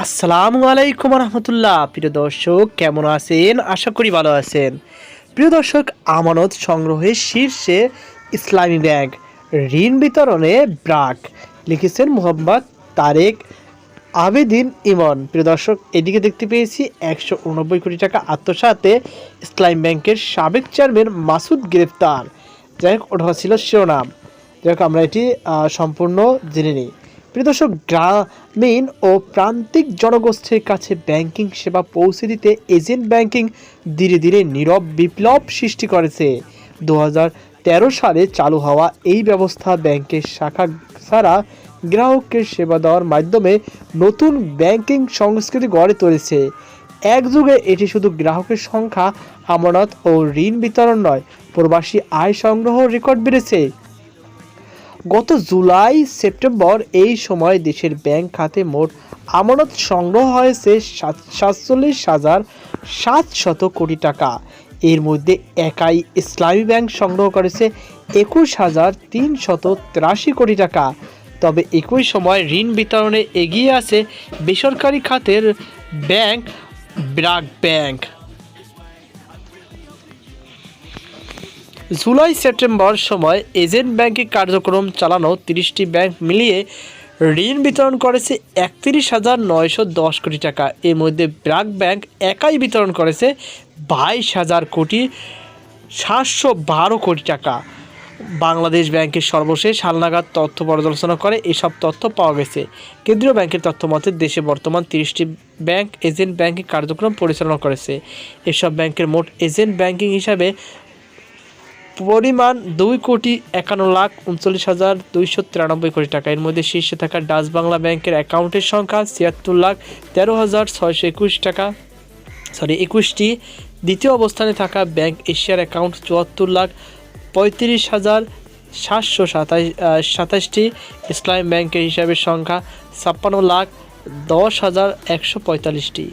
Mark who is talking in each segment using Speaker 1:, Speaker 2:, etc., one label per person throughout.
Speaker 1: আসসালামু আলাইকুম রহমতুল্লাহ প্রিয় দর্শক, কেমন আছেন? আশা করি ভালো আছেন। প্রিয় দর্শক, আমানত সংগ্রহের শীর্ষে ইসলামী ব্যাংক ঋণ বিতরণে ব্রাক, লিখেছেন মোহাম্মদ তারেক আবেদিন ইমন। প্রিয় দর্শক, এদিকে দেখতে পেয়েছি একশো উনব্বই কোটি টাকা আত্মসাতে ইসলামী ব্যাংকের সাবেক চেয়ারম্যান মাসুদ গ্রেফতার। যাই হোক ওটা ছিল শিরোনাম। যাই হোক, আমরা এটি সম্পূর্ণ জেনে নিই। প্রিয় দর্শক, গ্রামীণ ও প্রান্তিক জনগোষ্ঠীর কাছে ব্যাংকিং সেবা পৌঁছে দিতে এজেন্ট ব্যাংকিং ধীরে ধীরে নীরব বিপ্লব সৃষ্টি করেছে। দু তেরো সালে চালু হওয়া এই ব্যবস্থা ব্যাংকের শাখা ছাড়া গ্রাহককে সেবা দেওয়ার মাধ্যমে নতুন ব্যাংকিং সংস্কৃতি গড়ে তুলেছে। এক যুগে এটি শুধু গ্রাহকের সংখ্যা, আমানত ও ঋণ বিতরণ নয়, প্রবাসী আয় সংগ্রহ রেকর্ড বেড়েছে। গত জুলাই, সেপ্টেম্বর এই সময় দেশের ব্যাংক খাতে মোট আমানত সংগ্রহ হয়েছে সাত- সাতচল্লিশ হাজার সাতশত কোটি টাকা। এর মধ্যে একাই ইসলামী ব্যাংক সংগ্রহ করেছে একুশ হাজার তিনশত তিরাশি কোটি টাকা। তবে একই সময় ঋণ বিতরণে এগিয়ে আছে বেসরকারি খাতের bank BRAC bank. July September সময় এজেন্ট ব্যাংকে কার্যক্রম চালানো তিরিশটি ব্যাংক মিলিয়ে ঋণ বিতরণ করেছে একত্রিশ হাজার নয়শো দশ কোটি টাকা। এর মধ্যে ব্র্যাক ব্যাংক একাই বিতরণ করেছে বাইশ হাজার কোটি সাতশো বারো কোটি টাকা। বাংলাদেশ ব্যাংকের সর্বশেষ হালনাগাদ তথ্য পর্যালোচনা করে এসব তথ্য পাওয়া গেছে। কেন্দ্রীয় ব্যাংকের তথ্য মতে, দেশে বর্তমান তিরিশটি ব্যাংক এজেন্ট ব্যাংকিং কার্যক্রম পরিচালনা করেছে। এসব ব্যাংকের মোট এজেন্ট ব্যাংকিং হিসাবে পরিমাণ দুই কোটি একান্ন লাখ উনচল্লিশ হাজার দুইশো তিরানব্বই কোটি টাকা। এর মধ্যে শীর্ষে থাকা ডাচ বাংলা ব্যাংকের অ্যাকাউন্টের সংখ্যা ছিয়াত্তর লাখ তেরো হাজার ছয়শো একুশ টাকা সরি একুশটি। দ্বিতীয় অবস্থানে থাকা ব্যাংক এশিয়ার অ্যাকাউন্ট চুয়াত্তর লাখ পঁয়ত্রিশ হাজার সাতশো সাতাশ সাতাশটি ইসলাম ব্যাংকের হিসাবে সংখ্যা ছাপ্পান্ন লাখ দশ হাজার একশো পঁয়তাল্লিশটি।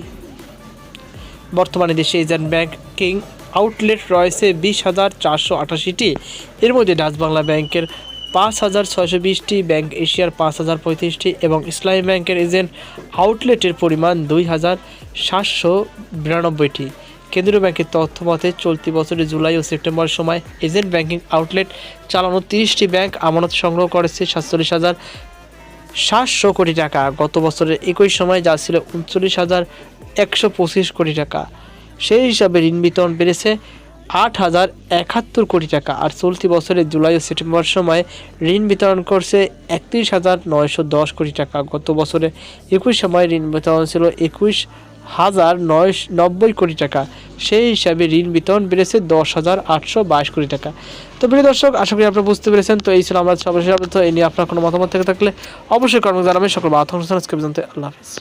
Speaker 1: বর্তমানে দেশে এজেন্ট ব্যাংকিং আউটলেট রয়েছে বিশ হাজার চারশো আটাশিটি। এর মধ্যে ডাচ বাংলা ব্যাংকের পাঁচ হাজার ছয়শো বিশটি, ব্যাংক এশিয়ার পাঁচ হাজার পঁয়ত্রিশটি এবং ইসলামী ব্যাংকের এজেন্ট আউটলেটের পরিমাণ দুই হাজার সাতশো বিরানব্বইটি। কেন্দ্রীয় ব্যাংকের তথ্য মতে চলতি বছরের জুলাই ও সেপ্টেম্বর সময় এজেন্ট ব্যাংকিং আউটলেট চালানো তিরিশটি ব্যাংক আমানত সংগ্রহ করেছে সাতচল্লিশ হাজার সাতশো কোটি টাকা। গত বছরের একই সময় যা ছিল উনচল্লিশ হাজার একশো পঁচিশ কোটি টাকা। সেই হিসাবে ঋণ বিতরণ বেড়েছে আট হাজার একাত্তর কোটি টাকা। আর চলতি বছরের জুলাই ও সেপ্টেম্বর সময় ঋণ বিতরণ করছে একত্রিশ হাজার নয়শো দশ কোটি টাকা। গত বছরে একুশ সময় ঋণ বিতরণ ছিল একুশ হাজার নয় নব্বই কোটি টাকা। সেই হিসাবে ঋণ বিতরণ বেড়েছে দশ হাজার আটশো বাইশ কোটি টাকা। তো প্রিয় দর্শক, আশা করি আপনারা বুঝতে পেরেছেন। তো এই ছিল আমরা। তো এই নিয়ে আপনার কোনো মতামত থেকে থাকলে অবশ্যই কর্ম জানাবেন। সকল বাথ অনুষ্ঠান আল্লাহ হাফিজ।